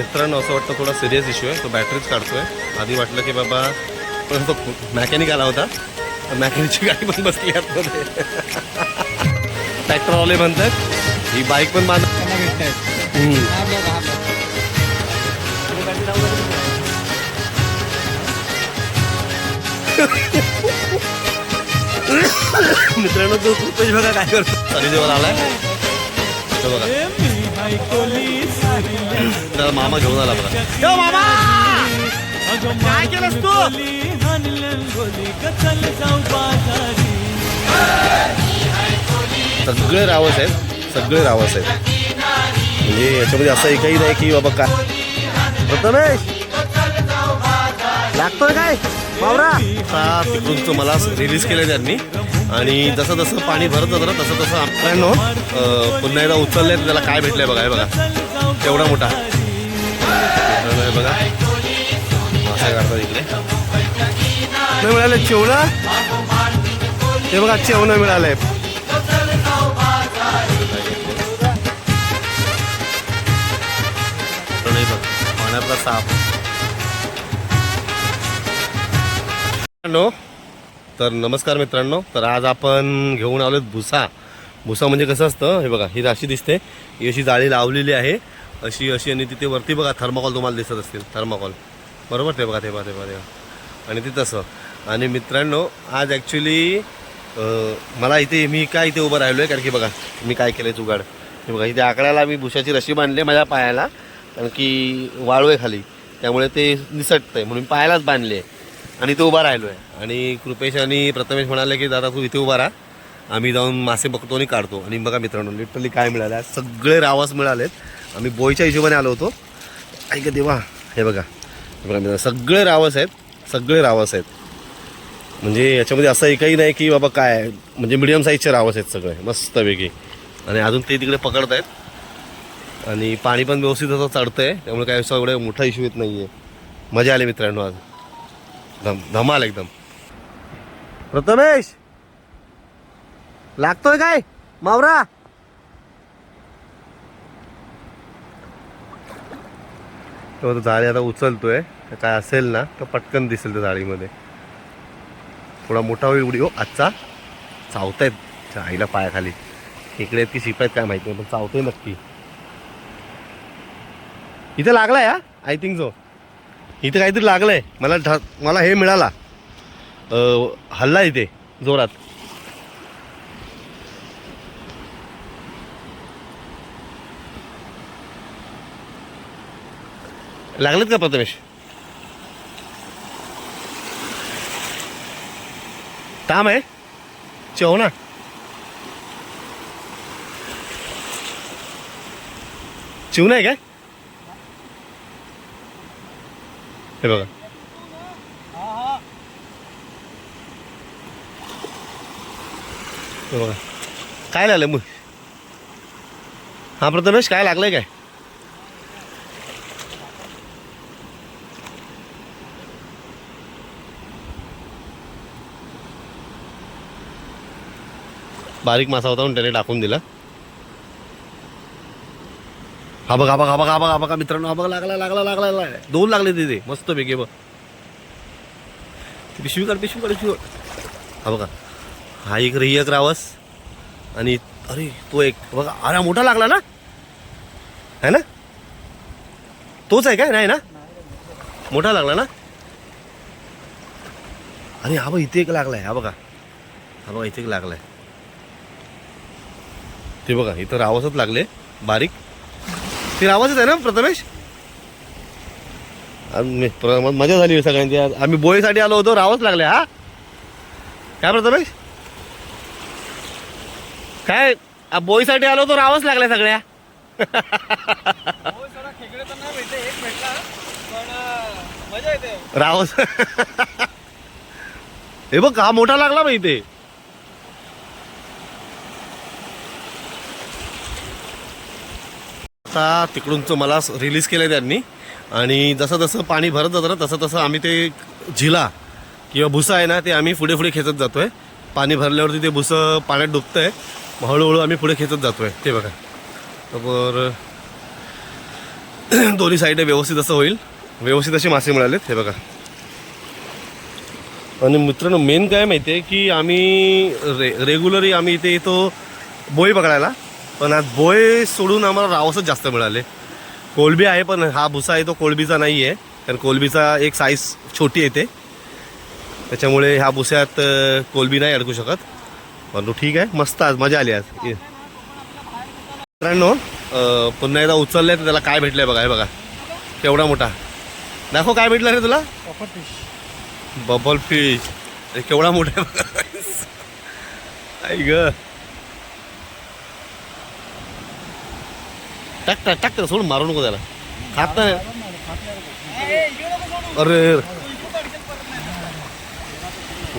मित्रांनो असं वाटतं थोडा सिरियस इश्यू आहे. तो बॅटरीच काढतोय. आधी वाटलं की बाबा पण तो मॅकॅनिक आला होता. मॅकॅनिकची गाडी पण बसली आतमध्ये. ट्रॅक्टरवाले म्हणतात ही बाईक पण बांध. मित्रांनो तो कृपेश बघा काय करतो? सनी देवल आलाय. बघा. त्याला मामा घेऊन आला बघा. यो मामा! काय केलंस तू? सगळे रावस आहेत सगळे रावस आहेत. म्हणजे याच्यामध्ये असं एकही नाही की बाबा काय. प्रथमेश! लागतोय काय? मावरा तिकडून मला रिलीज केलं त्यांनी. आणि जसं जसं पाणी भरत जातं ना तसं तसं आपल्यानो पुन्हा एकदा उचललंय त्याला काय भेटलंय बघा हे बघा. केवढा मोठा. बघा. मासा काढतात इकडे. नाही मिळाले चेवणा हे बघा चेवणं मिळालंय बघा, पाण्यातला साप. मित्रांनो तर नमस्कार मित्रांनो. तर आज आपण घेऊन आलो भुसा. भुसा म्हणजे कसं असतं हे बघा ही अशी दिसते. ही अशी जाळी लावलेली आहे. अशी अशी आणि तिथे वरती बघा थर्माकॉल तुम्हाला दिसत असतील. थर्माकॉल बरोबर? ते बघा ते बघा ते बघा ते बघा. आणि ते तसं. आणि मित्रांनो आज ॲक्च्युली मला इथे मी काय इथे उभं राहिलो आहे कारण की बघा मी काय केलं जुगाड. हे बघा इथे आकड्याला मी भुशाची रशी बांधली माझ्या पायाला. कारण की वाळू आहे खाली. त्यामुळे ते निसटतं आहे म्हणून पायालाच बांधले आहे. आणि तो उभा राहिलो आहे आणि कृपेश आणि प्रथमेश म्हणाले की दादा तू इथे उभा राहा. आम्ही जाऊन मासे बघतो आणि काढतो. आणि बघा मित्रांनो लिटरली काय मिळालं आज सगळे रावास मिळालेत. आम्ही बोईच्या हिशोबाने आलो होतो. ऐक देवा. हे बघा. हे बघा मित्रांनो सगळे रावस आहेत. सगळे रावस आहेत. म्हणजे याच्यामध्ये असं एकही नाही की बाबा काय म्हणजे मिडियम साईजचे रावस आहेत सगळे. मस्तपैकी. आणि अजून ते तिकडे पकडत आहेत आणि पाणी पण व्यवस्थित असं चढतं आहे त्यामुळे काय असं एवढा मोठा इश्यू येत नाही आहे मजा आली मित्रांनो आज. धमाल एकदम. प्रथमेश! लागतोय काय? मावरा! तो आता जाळी आता उचलतोय. तर काय असेल ना तर पटकन दिसेल त्या जाळीमध्ये थोडा मोठा होईल उडी. हो आजचा चावतायत आईला पायाखाली. इकडे ती की काय माहिती नाही पण चावतोय नक्की. इथे लागलाय हा आय थिंक जो इथे काहीतरी लागलंय. मला ढ- मला हे मिळाला. हल्ला इथे जोरात. लागलेत का प्रथमेश? ताम आहे चेवणा चिवणा आहे काय? हे बघा. हे बघा. काय लागलं मग? हा प्रथमेश काय लागलंय काय? बारीक मासा होता म्हणून त्याने टाकून दिला. हा बघा बघा बघा बघा बघा मित्रांनो हा बघा लागला लागला लागला लागला. दोन लागले तिथे. मस्त पैकी बघ पिशवी काढ पिशवी काढ पिशवी हा बघा. हा एक रही एक रावस आणि अरे तो एक. बघा अरे मोठा लागला ना? है ना? तोच आहे काय? नाही ना? मोठा लागला ना? अरे हा बघ इथे एक लागलाय. हा बघा. हा बघा इथे एक लागलाय. ते बघा इथं रावसच लागले. बारीक. ते रावसच आहे ना प्रथमेश? मजा झाली सगळ्यांची. आज. आम्ही बोईसाठी आलो होतो रावच लागले हा? काय प्रथमेश? काय आ, बोईसाठी आलो होतो रावच लागल्या सगळ्या? रावस हे बघ हा मोठा लागला बा इथे. आता तिकडूनचं मला रिलीज केलं त्यांनी. आणि जसं जसं पाणी भरत जातं ना तसं तसं आम्ही ते झिला किंवा भुसा आहे ना ते आम्ही पुढे पुढे खेचत जातो आहे पाणी भरल्यावरती ते भुसं पाण्यात डुबतंय. मग हळूहळू आम्ही पुढे खेचत जातो आहे ते बघा. तर दोन्ही साईडने व्यवस्थित असं होईल. व्यवस्थित असे मासे मिळालेत. हे बघा. आणि मित्रांनो मेन काय माहिती आहे की आम्ही रे रेग्युलरी आम्ही इथे येतो बोई पकडायला. पण आज बोय सोडून आम्हाला रावसच जास्त मिळाले. कोलबी आहे पण हा भुसा आहे तो कोलबीचा नाही आहे कारण कोलबीचा एक साईज छोटी येते. त्याच्यामुळे ह्या भुस्यात कोलबी नाही अडकू शकत. परंतु ठीक आहे? मस्त आज मजा आली आज. मित्रांनो पुन्हा एकदा उचललंय तर त्याला काय भेटलंय बघा हे बघा. केवढा मोठा. दाखव काय भेटलं रे तुला? बबल फिश केवढा मोठा आहे बघा. आई ग. टाक टाक टाक सोडून मारू नको त्याला. खात नाही. अरे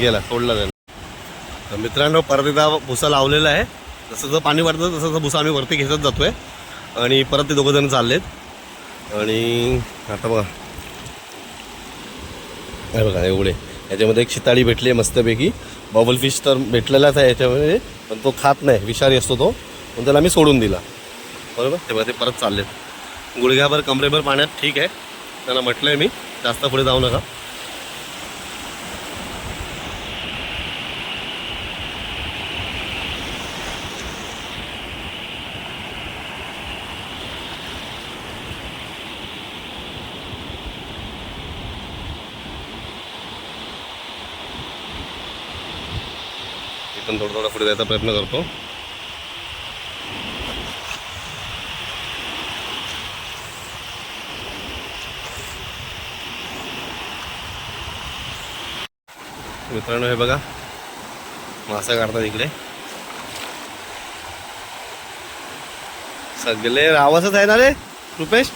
गेला सोडला त्याला. तर मित्रांनो परत एकदा भुसा लावलेला आहे. जसं जसं पाणी वाढतं तसं तसं भुसा आम्ही वरती घेतच जातोय. आणि परत ते दोघं जण चाललेत. आणि आता बघा. हे बघा एवढे. याच्यामध्ये एक शिताळी भेटली आहे मस्तपैकी. बबल फिश तर भेटलेलाच आहे याच्यामध्ये पण तो खात नाही. विषारी असतो तो. पण त्याला आम्ही सोडून दिला. बरोबर? तेव्हा ते परत चाललेत. गुडघ्याभर कमरेभर पाण्यात ठीक आहे. त्यांना म्हटलं आहे मी जास्त पुढे जाऊ नका. इथून थोडं थोडं पुढे जायचा प्रयत्न करतो. मित्रांनो हे बघा. मासा काढतात इकडे. सगळे रावसच आहे ना रे रुपेश?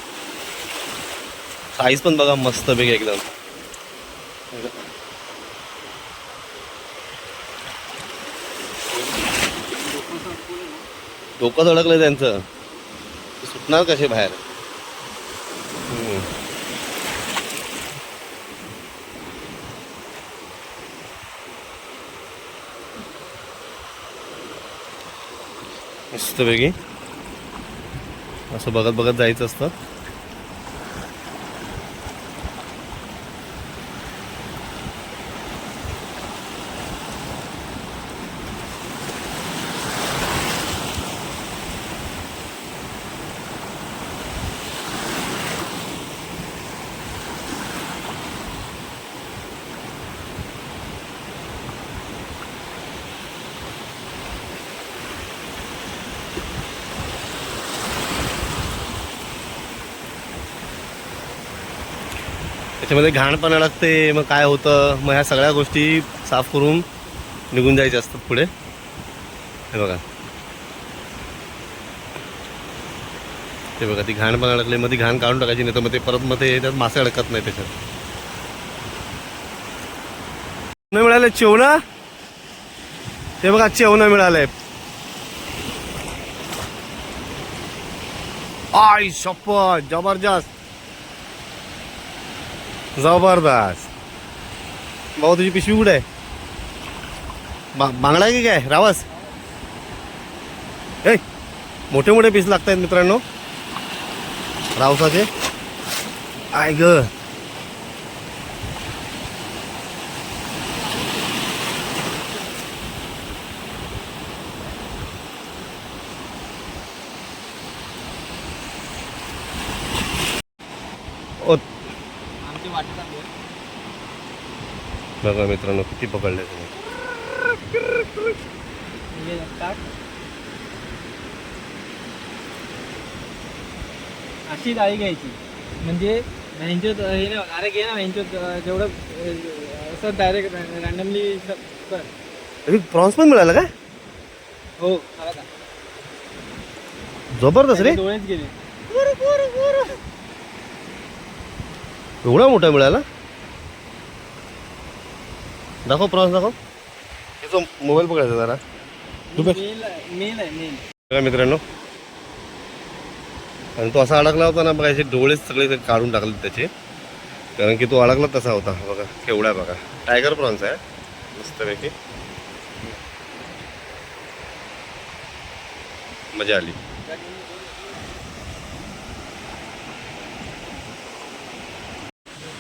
साईज पण बघा मस्त पैकी एकदम. डोकं अडकलं त्यांचं. सुटणार कसे बाहेर? मस्तपैकी असं बघत बघत जायचं असतं. त्याच्यामध्ये घाण पण अडकते मग काय होतं? मग ह्या सगळ्या गोष्टी साफ करून निघून जायच्या असतात पुढे. हे बघा. ते बघा ती घाण पण अडकली मग ती घाण काढून टाकायची नाही तर मग ते परत मग ते त्यात मासे अडकत नाही त्याच्यात. नाही मिळाले चेवणा? ते बघा चेवणं मिळालंय आय शपथ जबरदस्त. जबरदस्त भाऊ तुझी पिशवी कुठे आहे? बा बांगडा आहे की काय? रावास. ए मोठे मोठे पीस लागत आहेत मित्रांनो. रावसाचे. आय ग. बघा मित्रांनो किती पकडले तुम्ही. अशी डाळी घ्यायची. म्हणजे ह्यांच्यात हे नाही अरे घे ना ह्यांच्यात अं, जेवढं असं डायरेक्ट रॅन्डमली प्रॉन्स पण मिळालं काय? हो आला का? जबरदस्त रे. डोळेच गेले. एवढा मोठा मिळाला? दाखव प्रॉन्स दाखव. त्याचा मोबाईल पकडायचा जरा. रुपेश. मेल मेल आहे मेल बघा मित्रांनो. आणि तो असा अडकला होता ना बघा याचे डोळे सगळे काढून टाकले त्याचे. कारण की तो अडकला तसा होता बघा केवढा आहे बघा. टायगर प्रॉन्स आहे. मस्तपैकी. मजा आली.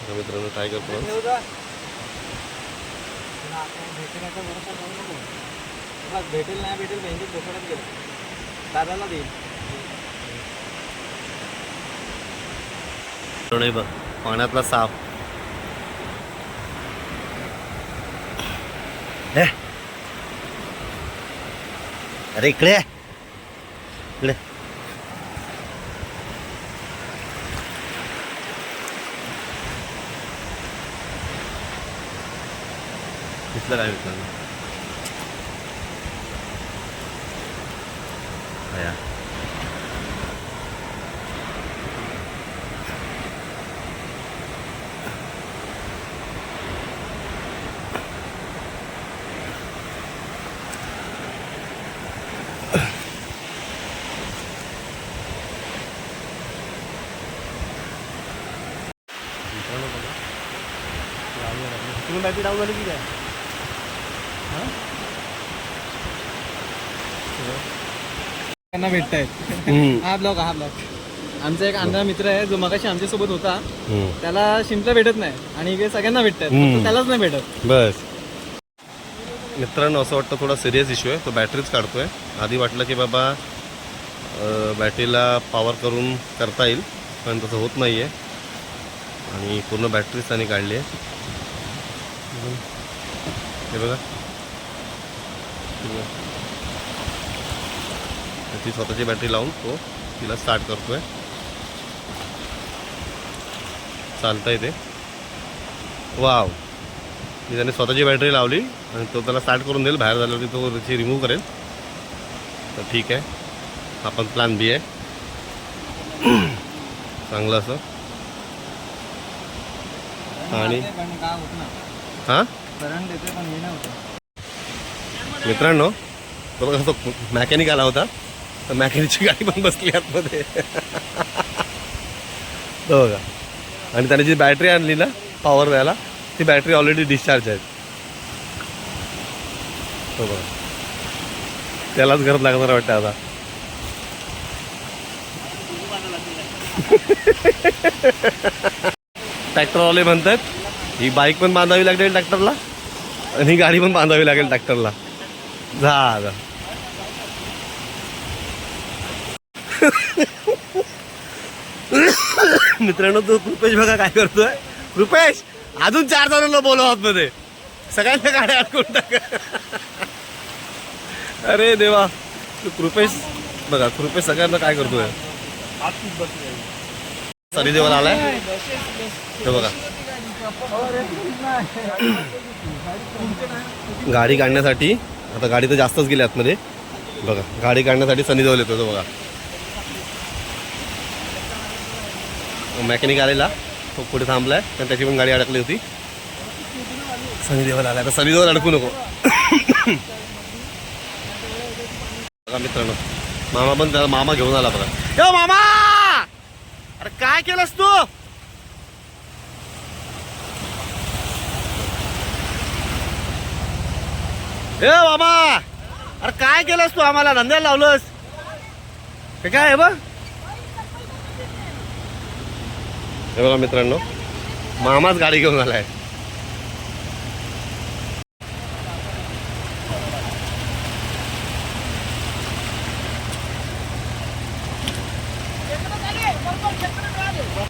तर मित्रांनो टायगर प्रॉन्स ठेव आता भेटेल आता भरोसा करू नको. बघ, भेटेल नाही भेटेल बँकेत बोकडात गेलं दादाला देईल बघ पाण्यातला साप अरे इकडे ये. इकडे तिथलं काय मित्रांनो हा तुम्ही बॅटरी डाऊन झाली की काय? त्यांना भेटत आहेत हम्म. हा ब्लॉग हा ब्लॉग. आमचा एक अंधा मित्र आहे जो मगाशी आमच्यासोबत होता. हम्म. त्याला शिंपला भेटत नाही आणि इकडे सगळ्यांना भेटतात हम्म. फक्त त्यालाच नाही भेटत. बस. मित्रांनो असं वाटतं थोडा सिरियस इश्यू आहे. तो बॅटरीच काढतोय. आधी वाटलं की बाबा अं, बॅटरीला पॉवर करून करता येईल पण तसं होत नाही आहे आणि पूर्ण बॅटरीच त्याने काढली आहे. हे बघा हे बघा. ती स्वतःची बॅटरी लावून तो तिला स्टार्ट करतोय. चालतंय ते. वाव मी त्याने स्वतःची बॅटरी लावली आणि तो त्याला स्टार्ट करून देईल. बाहेर झाल्यावरती तो त्याची रिमूव्ह करेल. तर ठीक आहे. हा पण प्लॅन बी आहे. चांगलं असं. आणि हां? मित्रांनो तो कसं तो मॅकॅनिक आला होता. मॅकॅनिकची गाडी पण बसली आतमध्ये. बघा. आणि त्याने जी बॅटरी आणली ना पॉवर द्यायला ती बॅटरी ऑलरेडी डिस्चार्ज आहे हो बघा. त्यालाच गरज लागणार वाटतं आता. ट्रॅक्टरवाले म्हणतात ही बाईक पण बांधावी लागेल ट्रॅक्टरला आणि ही गाडी पण बांधावी लागेल ट्रॅक्टरला झालं मित्रांनो तू कृपेश बघा काय करतोय. कृपेश अजून चार जणांना बोलव आतमध्ये. सगळ्यांच्या गाड्या अडकून टाक. अरे देवा. तू कृपेश बघा कृपेश सगळ्यांना काय करतोय? सनी देवाला आलाय. हे बघा. गाडी काढण्यासाठी आता गाडी तर जास्तच गेली आतमध्ये. बघा गाडी काढण्यासाठी सनी देवल येतो तो बघा. मेकॅनिक आलेला. तो पुढे थांबलाय. पण त्याची पण गाडी अडकली होती. सनी देवल आला आता सनी अडकू नको. बघा मित्रांनो मामा पण त्याला मामा घेऊन आला बघा. यो मामा! अरे काय केलंस तू? ए मामा! अरे काय केलंस तू? आम्हाला धंद्याला लावलंस. हे काय आहे बघ? हे बघा मित्रांनो मामाच गाडी घेऊन आलाय.